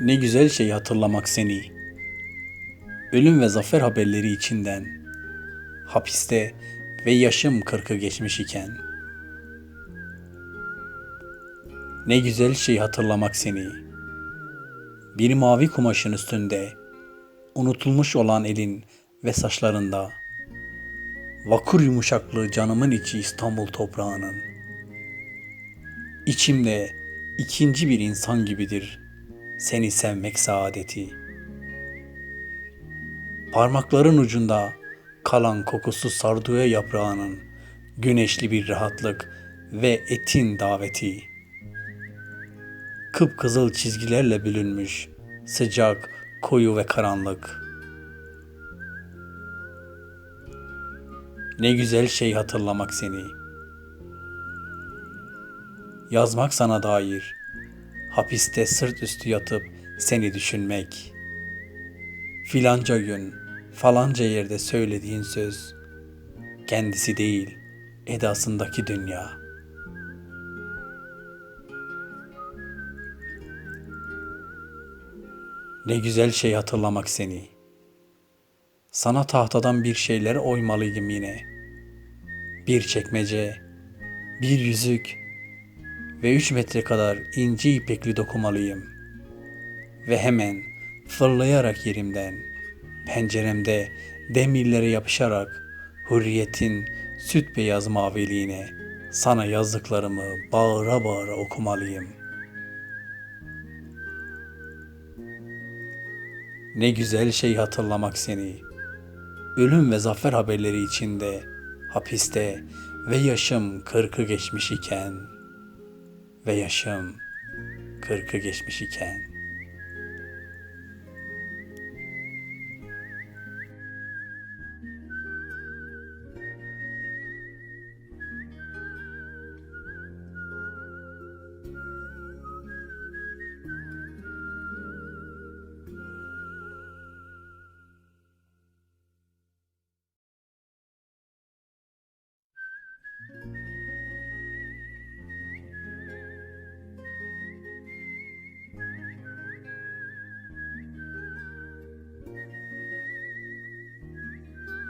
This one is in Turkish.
Ne güzel şey hatırlamak seni. Ölüm ve zafer haberleri içinden. Hapiste ve yaşım kırkı geçmiş iken. Ne güzel şey hatırlamak seni. Bir mavi kumaşın üstünde, unutulmuş olan elin ve saçlarında. Vakur yumuşaklığı canımın içi İstanbul toprağının. İçimde ikinci bir insan gibidir seni sevmek saadeti. Parmakların ucunda kalan kokusu sarduya yaprağının güneşli bir rahatlık ve etin daveti. Kıpkızıl çizgilerle bölünmüş sıcak, koyu ve karanlık. Ne güzel şey hatırlamak seni. Yazmak sana dair, hapiste sırt üstü yatıp seni düşünmek. Filanca gün, falanca yerde söylediğin söz, kendisi değil, edasındaki dünya. Ne güzel şey hatırlamak seni. Sana tahtadan bir şeyler oymalıydım yine. Bir çekmece, bir yüzük ve üç metre kadar ince ipekli dokumalıyım. Ve hemen fırlayarak yerimden, penceremde demirlere yapışarak hürriyetin süt beyaz maviliğine sana yazdıklarımı bağıra bağıra okumalıyım. Ne güzel şey hatırlamak seni. Ölüm ve zafer haberleri içinde, hapiste ve yaşım kırkı geçmiş iken ve yaşım kırkı geçmiş iken.